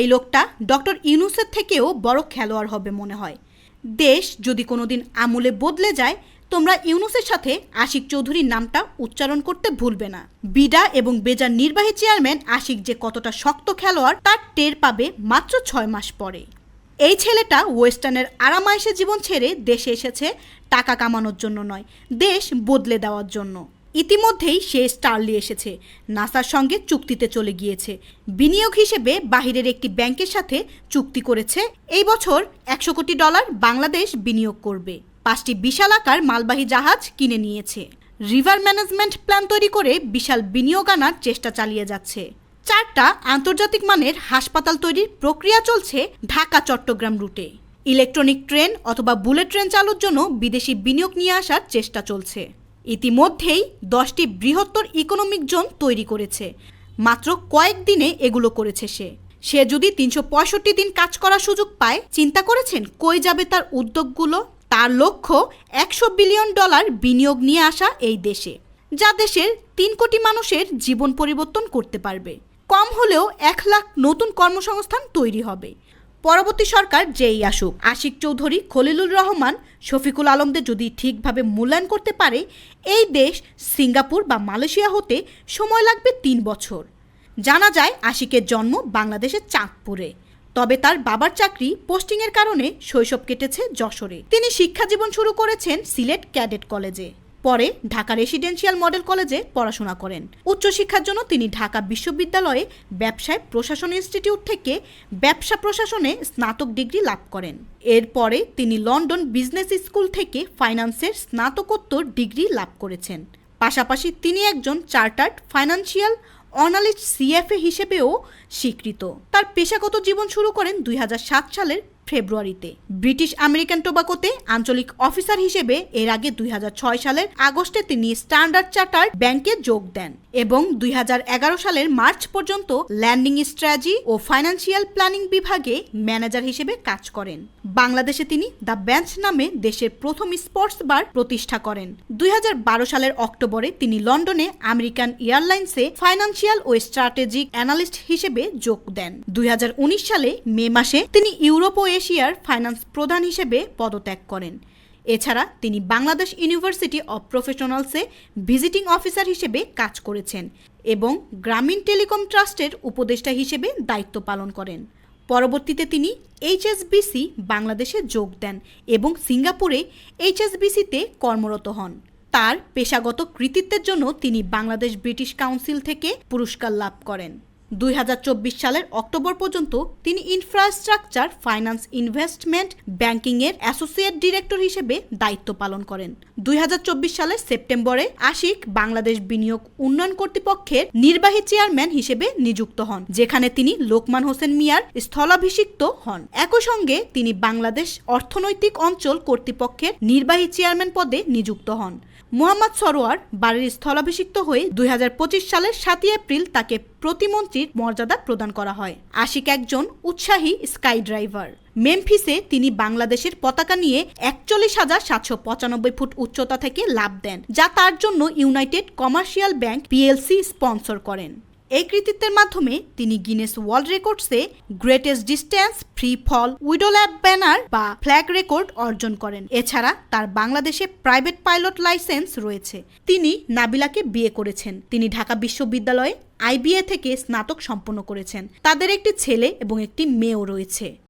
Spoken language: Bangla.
এই লোকটা ডক্টর ইউনুসের থেকেও বড় খেলোয়াড় হবে মনে হয়। দেশ যদি কোনোদিন আমূলে বদলে যায়, তোমরা ইউনুসের সাথে আশিক চৌধুরীর নামটা উচ্চারণ করতে ভুলবে না। বিডা এবং বেজার নির্বাহী চেয়ারম্যান আশিক যে কতটা শক্ত খেলোয়াড়, তার টের পাবে মাত্র ছয় মাস পরে। এই ছেলেটা ওয়েস্টার্নের আরামাইশে জীবন ছেড়ে দেশে এসেছে, টাকা কামানোর জন্য নয়, দেশ বদলে দেওয়ার জন্য। ইতিমধ্যেই সে স্টারলি এসেছে। নাসার সঙ্গে চুক্তিতে চলে গিয়েছে। বিনিয়োগ হিসেবে বাহিরের একটি ব্যাংকের সাথে চুক্তি করেছে। এই বছর একশো কোটি ডলার বাংলাদেশ বিনিয়োগ করবে। পাঁচটি বিশাল আকার মালবাহী জাহাজ কিনে নিয়েছে। রিভার ম্যানেজমেন্ট প্ল্যান তৈরি করে বিশাল বিনিয়োগ আনার চেষ্টা চালিয়ে যাচ্ছে। চারটা আন্তর্জাতিক মানের হাসপাতাল তৈরির প্রক্রিয়া চলছে ঢাকা চট্টগ্রাম রুটে। ইলেকট্রনিক ট্রেন অথবা বুলেট ট্রেন চালুর জন্য বিদেশি বিনিয়োগ নিয়ে আসার চেষ্টা চলছে। ইতিমধ্যেই দশটি বৃহত্তর ইকোনমিক জোন তৈরি করেছে। মাত্র কয়েকদিনে এগুলো করেছে সে। সে যদি তিনশো পঁয়ষট্টি দিন কাজ করার সুযোগ পায়, চিন্তা করেছেন কই যাবে তার উদ্যোগগুলো? তার লক্ষ্য একশো বিলিয়ন ডলার বিনিয়োগ নিয়ে আসা এই দেশে, যা দেশের তিন কোটি মানুষের জীবন পরিবর্তন করতে পারবে। কম হলেও এক লাখ নতুন কর্মসংস্থান তৈরি হবে। পরবর্তী সরকার যেই আসুক। আশিক চৌধুরী, খলিলুর রহমান, শফিকুল আলমদের যদি ঠিকভাবে মূল্যায়ন করতে পারে, এই দেশ সিঙ্গাপুর বা মালয়েশিয়া হতে সময় লাগবে তিন বছর। জানা যায়, আশিকের জন্ম বাংলাদেশের চাঁদপুরে। তবে তার বাবার চাকরি পোস্টিংয়ের কারণে শৈশব কেটেছে যশোরে। তিনি শিক্ষা জীবন শুরু করেছেন সিলেট ক্যাডেট কলেজে। পরে ঢাকা রেসিডেন্সিয়াল মডেল কলেজে পড়াশোনা করেন। উচ্চশিক্ষার জন্য তিনি ঢাকা বিশ্ববিদ্যালয়ে ব্যবসায় প্রশাসন ইনস্টিটিউট থেকে ব্যবসা প্রশাসনে স্নাতক ডিগ্রি লাভ করেন। এরপরে তিনি লন্ডন বিজনেস স্কুল থেকে ফাইন্যান্সের স্নাতকোত্তর ডিগ্রি লাভ করেছেন। পাশাপাশি তিনি একজন চার্টার্ড ফাইন্যান্সিয়াল অনালিস্ট সিএফএ হিসেবেও স্বীকৃত। তার পেশাগত জীবন শুরু করেন দুই হাজার সাত সালের ফেব্রুয়ারিতে। ব্রিটিশ আমেরিকান টোবাকোতে আঞ্চলিক অফিসার হিসেবে এর আগে দুই সালের আগস্টে তিনি স্ট্যান্ডার্ড চার্টার ব্যাংকে যোগ দেন এবং দুই হাজার এগারো সালের মার্চ পর্যন্ত ল্যান্ডিং স্ট্র্যাটেজি ও ফাইন্যান্সিয়াল প্ল্যানিং বিভাগে ম্যানেজার হিসেবে কাজ করেন। বাংলাদেশে তিনি দ্য বেঞ্চ নামে দেশের প্রথম স্পোর্টস বার প্রতিষ্ঠা করেন। দুই হাজার বারো সালের অক্টোবরে তিনি লন্ডনে আমেরিকান এয়ারলাইন্সে ফাইন্যান্সিয়াল ও স্ট্র্যাটেজিক অ্যানালিস্ট হিসেবে যোগ দেন। দুই হাজার উনিশ সালে মে মাসে তিনি ইউরোপ ও এশিয়ার ফাইন্যান্স প্রধান হিসেবে পদত্যাগ করেন। এছাড়া তিনি বাংলাদেশ ইউনিভার্সিটি অব প্রফেশনালসে ভিজিটিং অফিসার হিসেবে কাজ করেছেন এবং গ্রামীণ টেলিকম ট্রাস্টের উপদেষ্টা হিসেবে দায়িত্ব পালন করেন। পরবর্তীতে তিনি এইচএসবিসি বাংলাদেশে যোগ দেন এবং সিঙ্গাপুরে এইচএসবিসিতে কর্মরত হন। তার পেশাগত কৃতিত্বের জন্য তিনি বাংলাদেশ ব্রিটিশ কাউন্সিল থেকে পুরস্কার লাভ করেন। দুই হাজার চব্বিশ সালের অক্টোবর পর্যন্ত তিনি ইনফ্রাস্ট্রাকচার ফাইন্যান্স ইনভেস্টমেন্ট ব্যাংকিংয়ের অ্যাসোসিয়েট ডিরেক্টর হিসেবে দায়িত্ব পালন করেন। দুই হাজার চব্বিশ সালের সেপ্টেম্বরে আশিক বাংলাদেশ বিনিয়োগ উন্নয়ন কর্তৃপক্ষের নির্বাহী চেয়ারম্যান হিসেবে নিযুক্ত হন, যেখানে তিনি লোকমান হোসেন মিয়ার স্থলাভিষিক্ত হন। একই সঙ্গে তিনি বাংলাদেশ অর্থনৈতিক অঞ্চল কর্তৃপক্ষের নির্বাহী চেয়ারম্যান পদে নিযুক্ত হন। মোহাম্মদ সরোয়ার বাড়ির স্থলাভিষিক্ত হয়ে দুই হাজার পঁচিশ সালের সাতই এপ্রিল তাকে প্রতিমন্ত্রীর মর্যাদা প্রদান করা হয়। আশিক একজন উৎসাহী স্কাই ড্রাইভার। মেমফিসে তিনি বাংলাদেশের পতাকা নিয়ে একচল্লিশ হাজার সাতশো পঁচানব্বই ফুট উচ্চতা থেকে লাভ দেন, যা তার জন্য United Commercial bank PLC sponsor করেন। এই কৃতিত্বের মাধ্যমে তিনি গিনেস ওয়ার্ল্ড রেকর্ডসে গ্রেটেস্ট ডিস্ট্যান্স ফ্রি ফল উইডোল্যাব ব্যানার বা ফ্ল্যাগ রেকর্ড অর্জন করেন। এছাড়া তার বাংলাদেশে প্রাইভেট পাইলট লাইসেন্স রয়েছে। তিনি নাবিলাকে বিয়ে করেছেন। তিনি ঢাকা বিশ্ববিদ্যালয়ে আইবিএ থেকে স্নাতক সম্পন্ন করেছেন। তাদের একটি ছেলে এবং একটি মেয়েও রয়েছে।